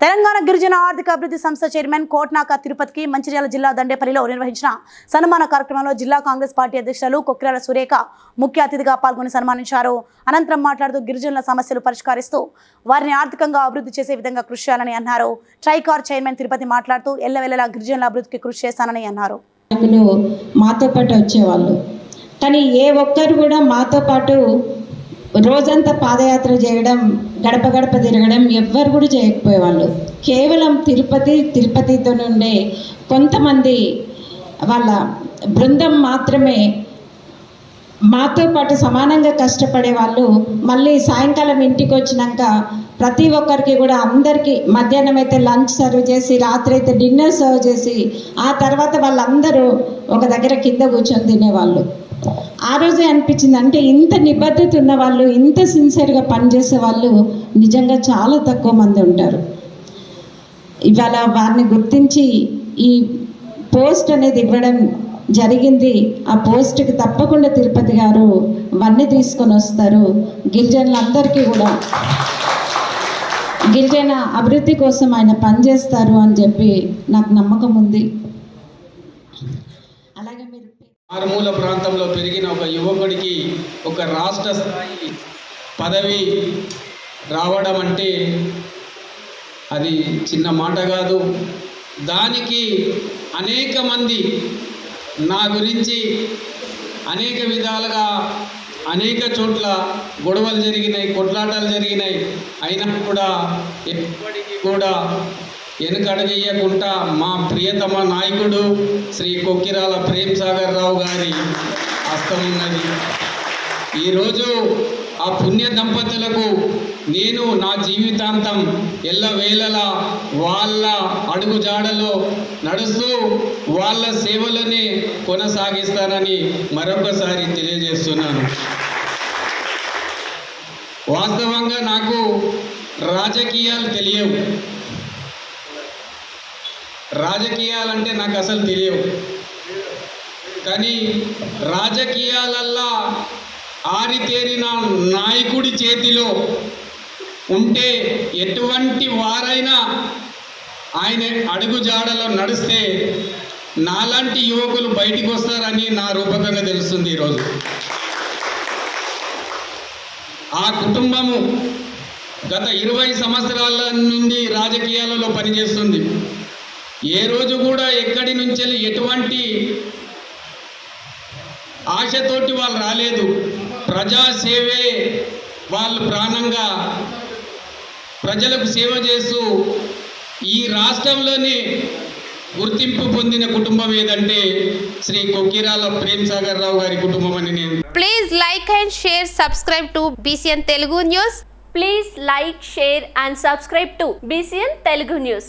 తెలంగాణ గిరిజన ఆర్థిక అభివృద్ధి సంస్థ చైర్మన్ కోట్నాక తిరుపతికి మంచిర్యాల జిల్లా దండేపల్లిలో నిర్వహించిన సన్మాన కార్యక్రమంలో జిల్లా కాంగ్రెస్ పార్టీ అధ్యక్షులు కొక్కిరాల సురేఖ ముఖ్య అతిథిగా పాల్గొని సన్మానించారు. అనంతరం మాట్లాడుతూ గిరిజనుల సమస్యలు పరిష్కరిస్తూ వారిని ఆర్థికంగా అభివృద్ధి చేసే విధంగా కృషి చేయాలని అన్నారు. ట్రైకార్ చైర్మన్ తిరుపతి మాట్లాడుతూ ఎల్లవెల్లలా గిరిజనుల అభివృద్ధికి కృషి చేస్తానని అన్నారు. మాతో పాటు వచ్చేవాళ్ళు. కానీ ఏ ఒక్కరు కూడా మాతో పాటు రోజంతా పాదయాత్ర చేయడం గడప గడప తిరగడం ఎవ్వరు కూడా చేయకపోయేవాళ్ళు. కేవలం తిరుపతి తిరుపతితో నుండే కొంతమంది వాళ్ళ బృందం మాత్రమే మాతో పాటు సమానంగా కష్టపడే వాళ్ళు మళ్ళీ సాయంకాలం ఇంటికి వచ్చినాక ప్రతి ఒక్కరికి కూడా అందరికీ మధ్యాహ్నం అయితే లంచ్ సర్వ్ చేసి రాత్రి అయితే డిన్నర్ సర్వ్ చేసి ఆ తర్వాత వాళ్ళందరూ ఒక దగ్గర కింద కూర్చొని తినేవాళ్ళు. ఆ రోజే అనిపించింది. అంటే ఇంత నిబద్ధత ఉన్న వాళ్ళు ఇంత సిన్సియర్గా పనిచేసే వాళ్ళు నిజంగా చాలా తక్కువ మంది ఉంటారు. ఇవాళ వారిని గుర్తించి ఈ పోస్ట్ అనేది ఇవ్వడం జరిగింది. ఆ పోస్ట్కి తప్పకుండా తిరుపతి గారు వన్నీ తీసుకొని వస్తారు. గిరిజనులందరికీ కూడా. గిరిజన అభివృద్ధి కోసం ఆయన పనిచేస్తారు అని చెప్పి నాకు నమ్మకం ఉంది. అలాగే మీరు మారుమూల ప్రాంతంలో పెరిగిన ఒక యువకుడికి ఒక రాష్ట్ర స్థాయి పదవి రావడం అంటే అది చిన్న మాట కాదు. దానికి అనేక మంది నా గురించి అనేక విధాలుగా అనేక చోట్ల గొడవలు జరిగినాయి కొట్లాటలు జరిగినాయి. అయినా కూడా ఎప్పటికీ కూడా వెనుకడగేయకుండా మా ప్రియతమ నాయకుడు శ్రీ కొక్కిరాల ప్రేమ్ సాగర్ రావు గారి హస్తం ఉన్నది. ఈరోజు ఆ పుణ్య దంపతులకు నేను నా జీవితాంతం ఎల్లవేళలా వాళ్ళ అడుగుజాడలో నడుస్తూ వాళ్ళ సేవలనే కొనసాగిస్తానని మరొకసారి తెలియజేస్తున్నాను. వాస్తవంగా నాకు రాజకీయాలు తెలియవు. రాజకీయాలంటే నాకు అసలు తెలియవు. కానీ రాజకీయాలల్లా ఆరితేరిన నాయకుడి చేతిలో ఉంటే ఎటువంటి వారైనా ఆయన అడుగుజాడలో నడిస్తే నాలాంటి యువకులు బయటికి వస్తారని నా రూపకంగా తెలుస్తుంది ఈరోజు. ఆ కుటుంబము గత ఇరవై సంవత్సరాల నుండి రాజకీయాలలో పనిచేస్తుంది. ఏ రోజు కూడా ఎక్కడి నుంచి ఎటువంటి ఆశతోటి వాళ్ళు రాలేదు. ప్రజాసేవే వాళ్ళు ప్రాణంగా ప్రజలకు సేవ చేస్తూ ఈ రాష్ట్రంలోనే గుర్తింపు పొందిన కుటుంబం ఏదంటే శ్రీ కొక్కిరాల ప్రేమ్ సాగర్ రావు గారి కుటుంబం అని నేను please like and share subscribe to BCN Telugu news please like share and subscribe to BCN Telugu news